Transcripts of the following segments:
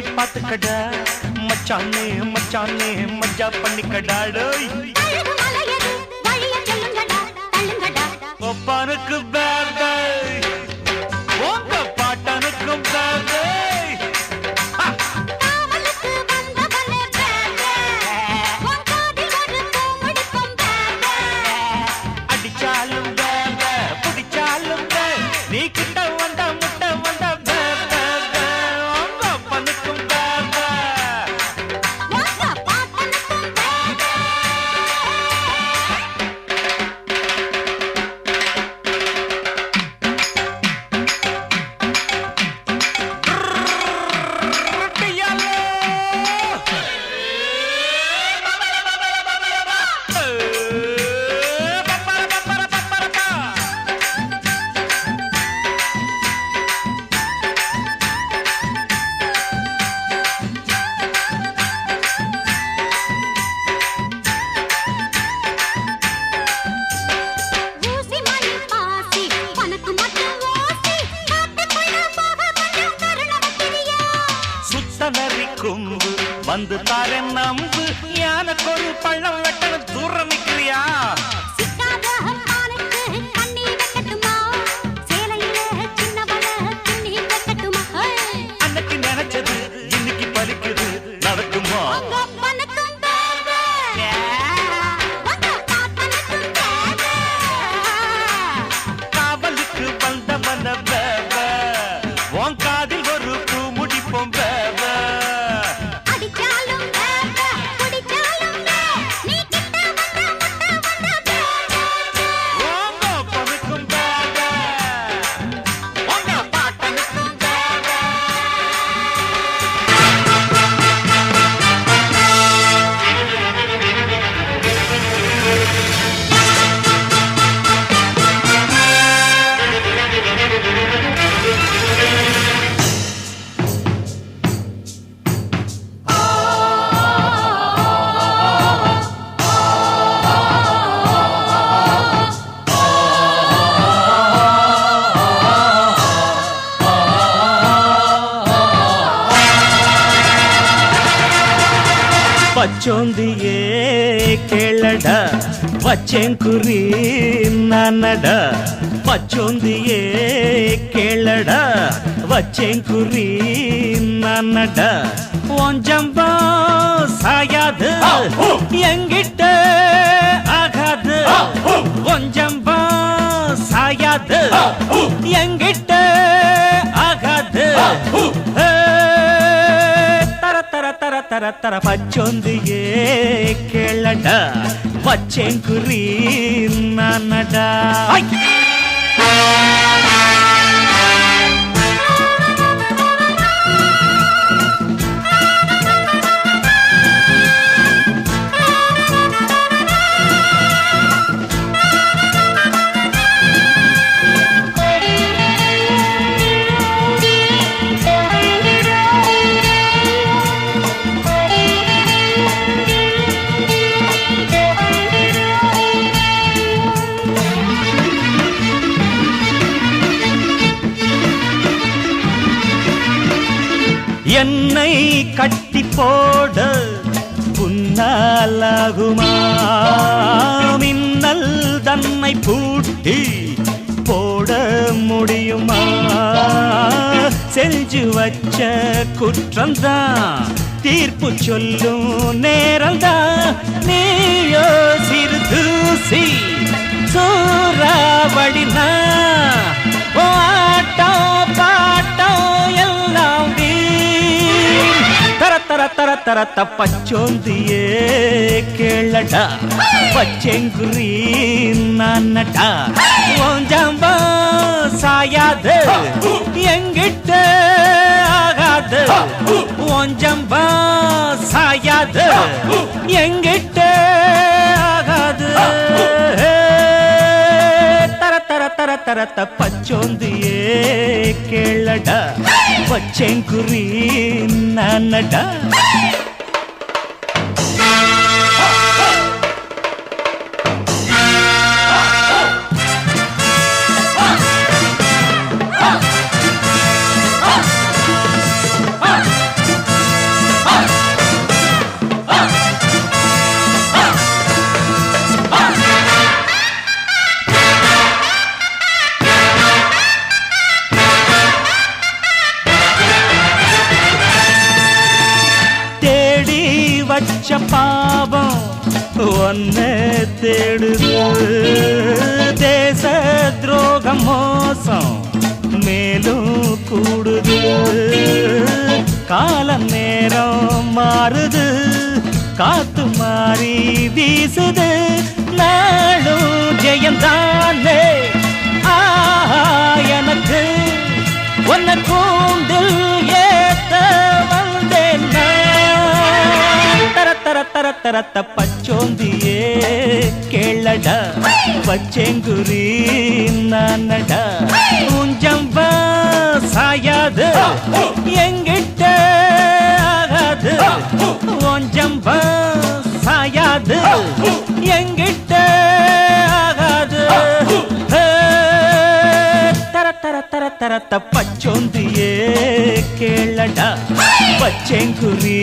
பண்ணி பார்த்துக்கடா மச்சானே மச்சானே மஜா பண்ணிக்கடாடோ ஒப்பானுக்கு பே சோந்தியே கேளடா வச்சேங்குறி நானடா பச்சோந்தியே கேளடா வச்சேங்குறி நானடா ஒஞ்சம்பா சாயாது எங்கிட்ட ஆகாது கொஞ்சம்பா சாயாது எங்கிட்ட ஆகாது தர தர தர தர தர ಚೊಂದಿಗೆ ಕೇಳಡ ಬಚ್ಚೆಂಕುರಿ ನಾನಡ என்னை கட்டி போட புன்னாலாகுமா மின்னல் தன்னை பூட்டி போட முடியுமா? செஞ்சு வச்ச குற்றம்தான் தீர்ப்பு சொல்லும் நேரம்தான். நீயோ சிறு தூசி சூறாவடினா ஆட்டா தர தர தர தர தப்பச்சோந்தியே கேளடா. பச்செங்குரி நானடா. ஓஞ்சம்பா சாயாது. எங்கிட்ட ஆகாது. ஓஞ்சம்பா சாயாது. எங்கிட்ட தர தர தர தப்பச்சோந்தியே கேளடா வச்ச பாவம் ஒன்ன தேடுது. தேச துரோக மோசம் மேலும் கூடுது. கால நேரம் மாறுது. காத்து மாறி வீசுது. நாளும் ஜெயந்தானே. ஆஹா எனக்கு உன்னை கூண்டில் ஏத்த நான். தர தர தர கேளடா பச்சேங்குரி நானடா. உஞ்சம்பா சாயாது எங்கிட்ட ஆகாது. ஒஞ்சம்பா சாயாது எங்கிட்ட ஆகாது. ஹே, தர தர தர தர தப்பச்சோந்தியே கேளடா பச்செங்குரி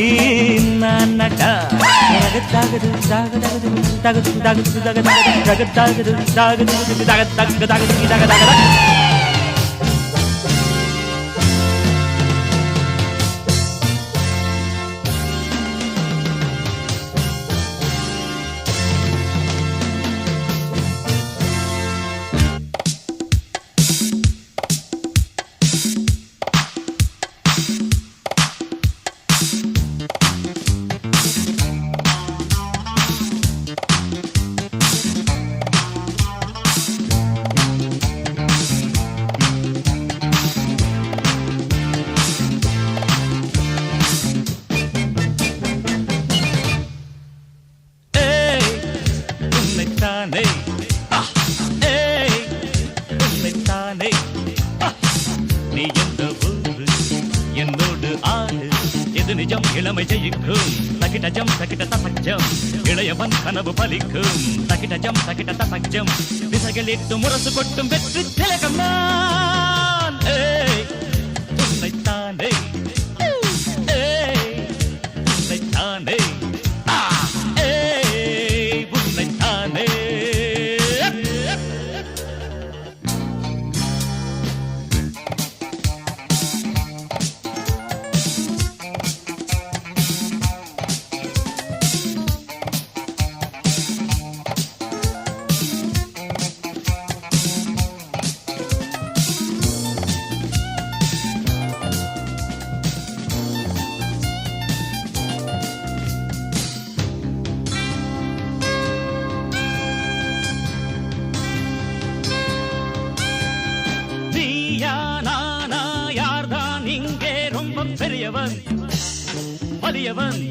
நானடா தகதாகது தாகதாகது தகது தகது தகதாகது தகதாகது தாகது தக தக தகது கொட்டும் வெற்றி திலகம் நான் ஏய், உன்னைத்தானே பெரியவன் வலியவன்.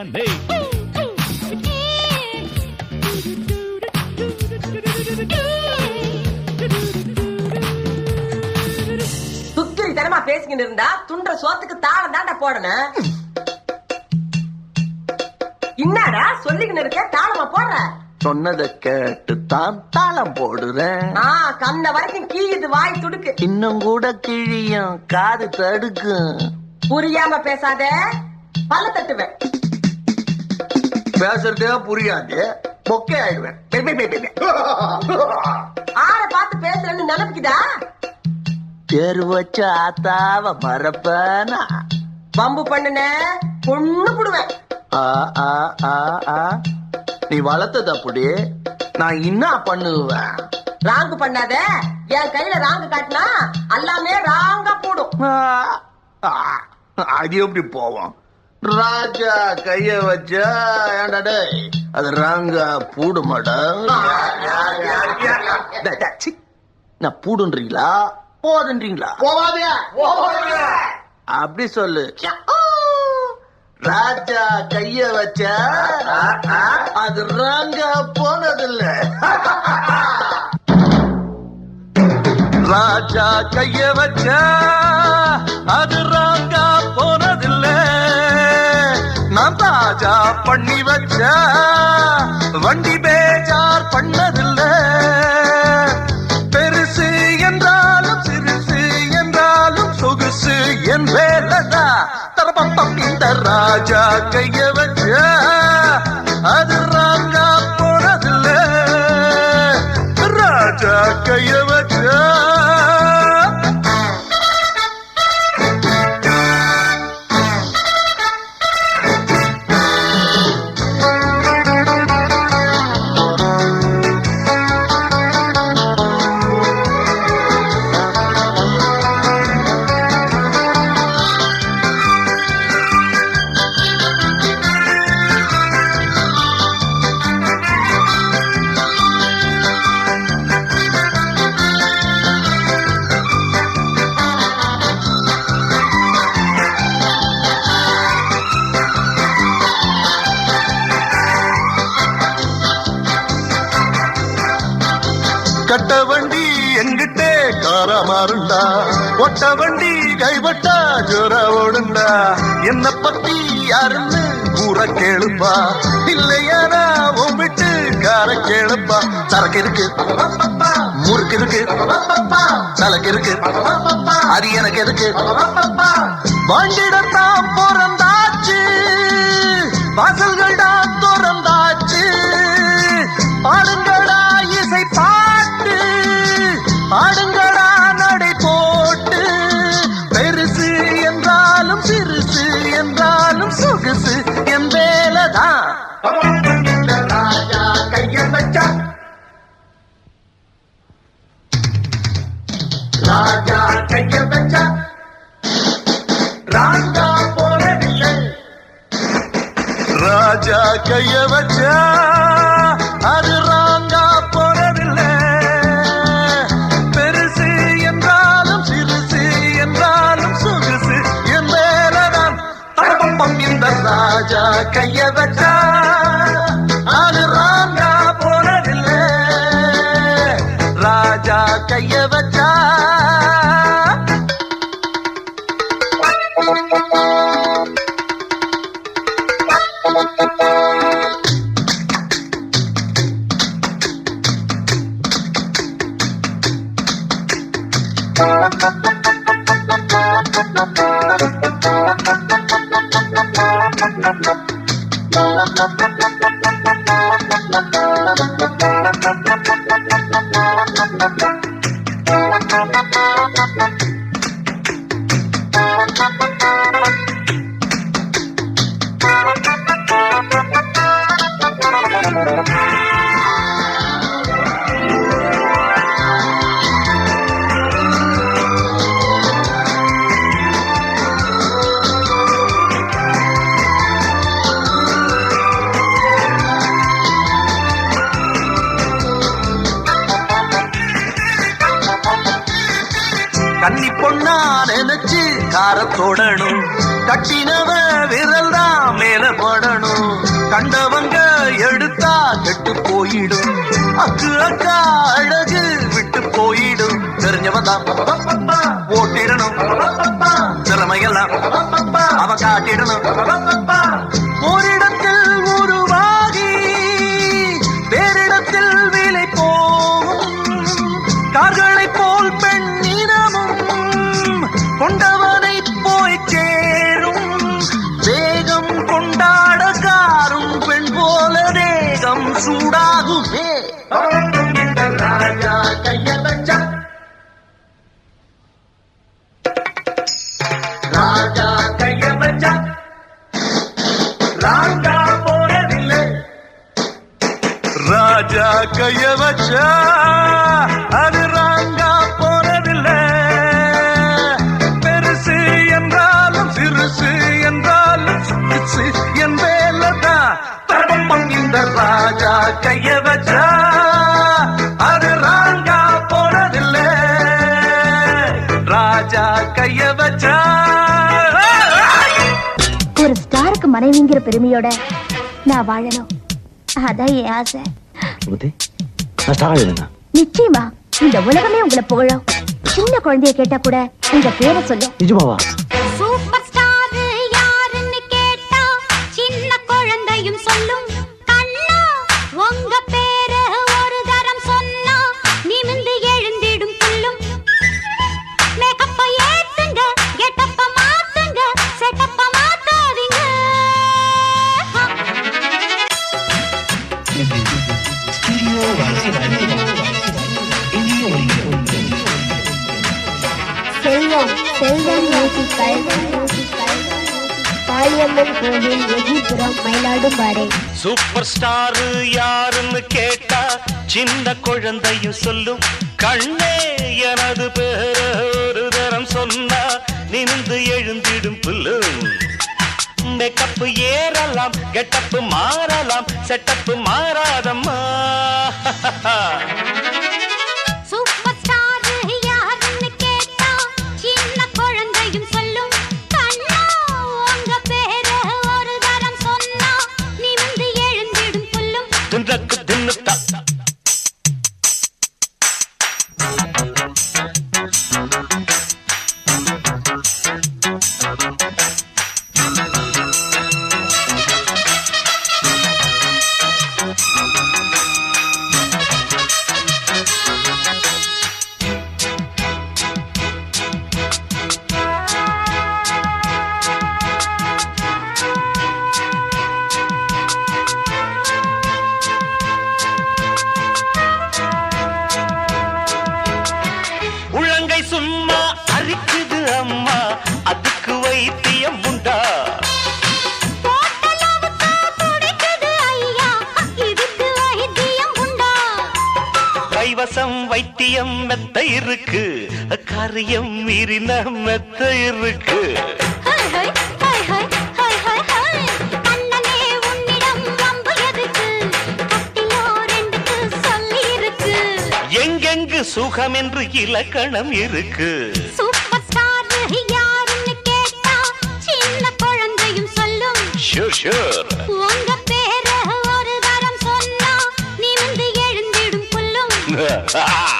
உன்னைத்தானே துக்கிரி தனமா பேசிக்கிட்டு இருந்தா துண்ட சோத்துக்கு தாளம் தாண்டா போடணும். என்னடா சொல்லிக்கின்னு இருக்க தாளமா போடுற? சொன்னதை கேட்டு தான் தாளம் போடுறேன். ஆ கண்ண வரைக்கும் கீயுது வாய் துடுக்கு. இன்னும் கூட கிழியும் காது தடுக்கும். புரியாம பேசாத பல்ல தட்டுவேன். பேசுறதே புரியாது. மொக்கை ஆயிடுவேன். ஆளை பார்த்து பேசுறேன்னு நினைப்புக்குதா? பேரு வச்ச ஆத்தாவ மறப்பனா? பம்பு பண்ணுன பொண்ணு புடுவேன். ஆ, ஆ, ஆ, ஆ. நீ வளர்த்தது அப்படி நான் என்ன பண்ணுவேன்? ராங்கு பண்ணாத. என் கையில ராங்கு காட்டினா எல்லாமே ராங்கா போடும். அது எப்படி போவோம்? ராஜா கைய வச்சா ஏன்டா டேய் அது ராங்கா பூடுமாடா. நான் பூடுன்றீங்களா? போதுன்றீங்களா? அப்படி சொல்லு. ராஜா கைய வச்சா அது ராங்கா போனதில்ல. ராஜா கைய வச்சா அது ராங்கா போனதில்ல. நான் தாஜா பண்ணி வச்ச வண்டி கட்ட வண்டி எங்கிட்டே காரா மாறுண்டா. ஒட்ட வண்டி கைவட்டா ஜோர ஓடுண்டா என்ன பத்தி யாருன்னு கூற கேளுப்பா. இல்லையானா உன் கார கேளுப்பா. சரக்கு இருக்கு. முறுக்கு இருக்கு. சலக்கு இருக்கு. அது எனக்கு எதுக்கு? வண்டிடத்தான் பிறந்தாச்சு. வாசல்கள்டா திறந்தாச்சு கைய வச்சா அது ராங்கா போறதில்லை பெருசு என்றாலும் சிறுசு என்றாலும் சொகுசு என் மேலதான் தடப்பம் இந்த ராஜா கைய வச்சா அது ராங்கா போறதில்லை ராஜா கைய வச்சா அக்கு அக்கா அழகு விட்டு போயிடும். தெரிஞ்சவதான் தான் ஓட்டிடணும். திறமையெல்லாம் அவ காட்டிடணும். ஓரிடத்தில் உருவாகி வேறிடத்தில் விலை போகும். கார்களை போல் பெண்ணினமும் கொண்டவனை போய் சேரும். வேகம் கொண்டாட காரும் பெண் போல தேகம் சூடாகுமே. ராஜா ராஜா கைய வச்சா. ஒரு ஸ்டாருக்கு மனைவிங்கிற பெருமையோட நான் வாழணும். அதான் என் ஆசை. நிச்சயமா இந்த உலகமே உங்களை புகழும். சின்ன குழந்தைய கேட்டா கூட உங்க பேரை சொல்லும். நிஜமாவா? செல்வம் செல்வம் யோசிக்கல் காளியம்மன் கோவில் எகிபுரம் மயிலாடும்பாறை சூப்பர் ஸ்டார் யாருன்னு கேட்டா சின்ன குழந்தையும் சொல்லும். கண்ணே எனது பேர ஒரு தரம் சொன்னா நின்று எழுந்திடும் புல்லும் மேக்கப்பு ஏறலாம் கெட்டப்பு மாறலாம் செட்டப்பு மாறாதம்மா. இருக்கு. எங்கெங்கு சுகம் என்று இலக்கணம் இருக்கு. சூப்பர் ஸ்டார் யாருன்னு கேட்டா சின்ன குழந்தையும் சொல்லும். ஷூர் ஷூர் உங்க பேர ஒரு தரம் சொன்னா நிமிந்து எழுந்திடும் புல்லும்.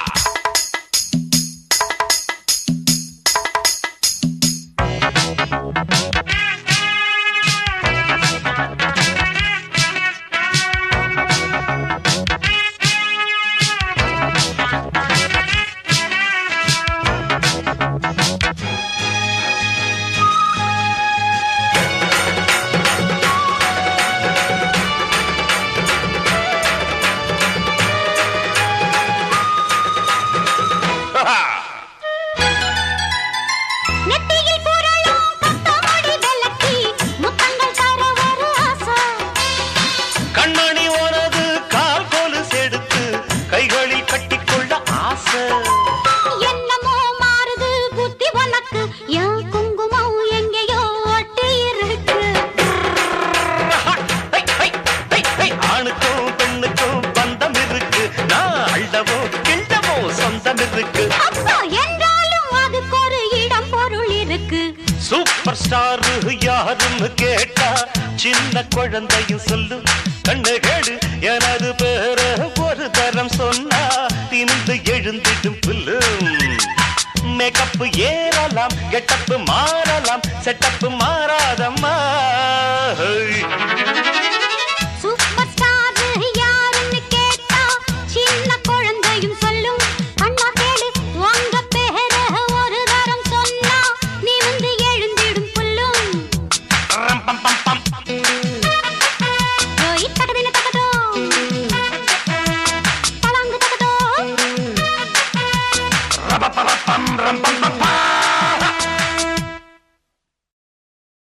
யாருன்னு கேட்டா சின்ன குழந்தையும் சொல்லு. கண்ணுகேடு எனது பேர ஒரு தரம் சொன்னா திமிந்து எழுந்திடும் புல்லு. மேக்கப்பு ஏறலாம் கெட்டப்பு மாறலாம் செட்டப்பு மாறாதம்மா.